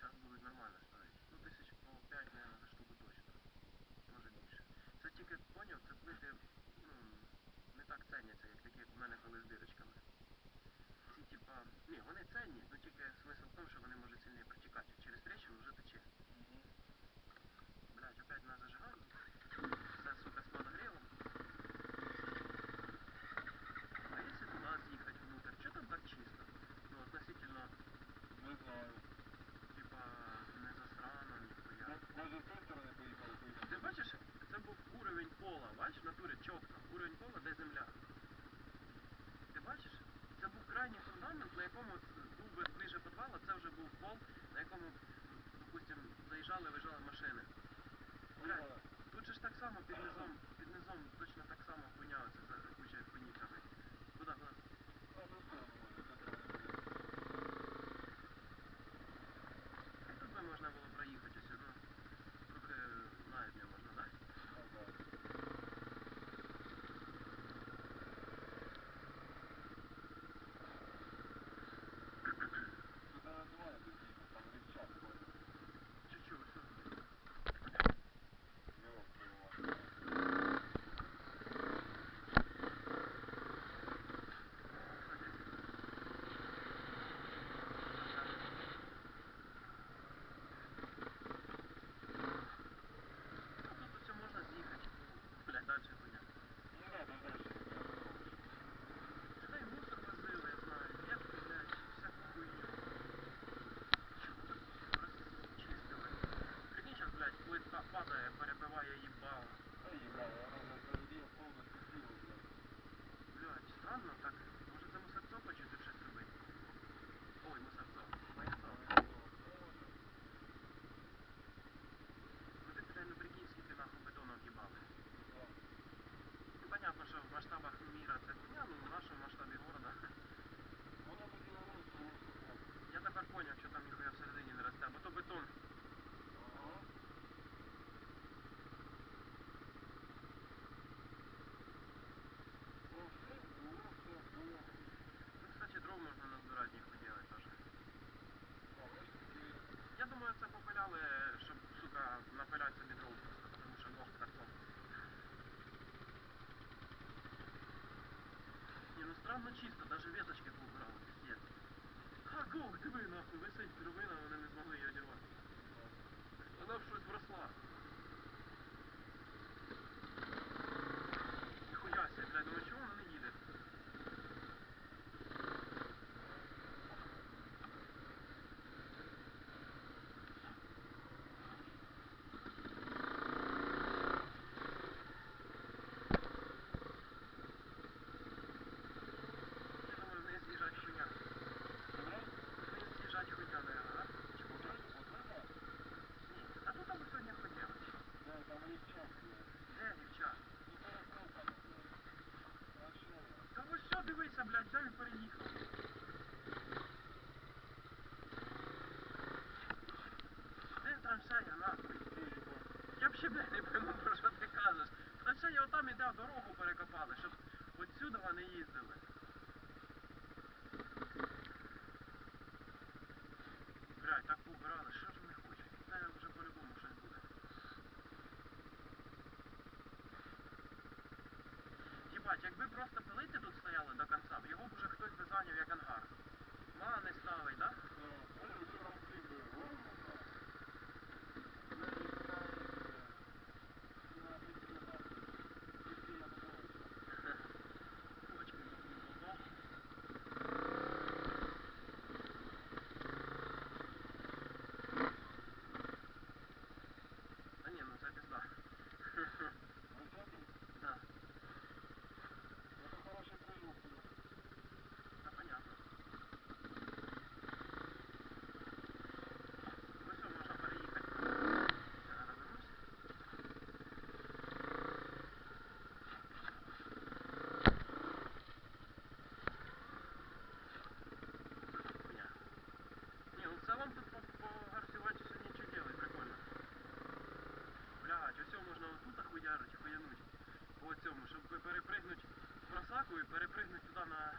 зараз будуть нормально стоїть. Ну, тисяч по 5, наверное, за штуку точно. Може більше. Це тільки поняв, це плити, ну, не так ценняться, як такі, як у мене коли з дирочками. Ці типа, ні, вони ценні, але тільки смисл в тому, що вони можуть сильніше протікати. Через трещину вже тече. Блять, опять на зажиганні. Все, сука, з подогревом. А если туда съехать внутрь, что там так чисто? Ну, относительно, Не знаю. типа, не засрано, ніхуя. Ми з цієї сторони поїхали, поїхали. Ти бачиш, це був пола, бачиш, в натурі чітко. Уровень пола, де земля. Ти бачиш? Це був крайній фундамент, на якому був би ниже підвала, це вже був пол, на якому, допустим, заїжджали, виїжджали машини. Тут же ж так само під низом, під низом точно так само хуйня оце странно чисто, даже веточки тут поубирали, пиздец. Ха, гох, диви, нахуй, висить дровина, вони не змогли її одірвати. Вона в щось вросла. Ніхуя себе, блядь, ну чого вона не їде? Я думаю, в неї з'їжджать хуйня. В неї з'їжджать хуйня, наверное, да? Чи куди? Ні. А тут там сьогодні ходили. Де дівчат? Та ось все, дивися, блядь, взяв і переїхав. Де траншея, нахуй? Я взагалі, блядь, не пойму, про що ти кажеш. Траншея отам іде, дорогу перекопали, щоб отсюди вони їздили. Блядь, так поубирали, що ж вони хочуть? Та вже по-любому щось буде. Їбать, якби просто пилити тут стояли до кінця, його б уже хтось би зайняв як ангар. Мани ставить, да? Бочки бу-бу-бу-бу. А ні, ну це пізда. Да, та понятно. Ну все, можна переїхати. Я розвернусь. Хуйня. Не, ну в целом тут по, по гарсівачу сьогодні нічого делать, прикольно. Блядь, ось цього отут хуянуть. По цьому, щоб перепригнути просаку і перепригнути туди на...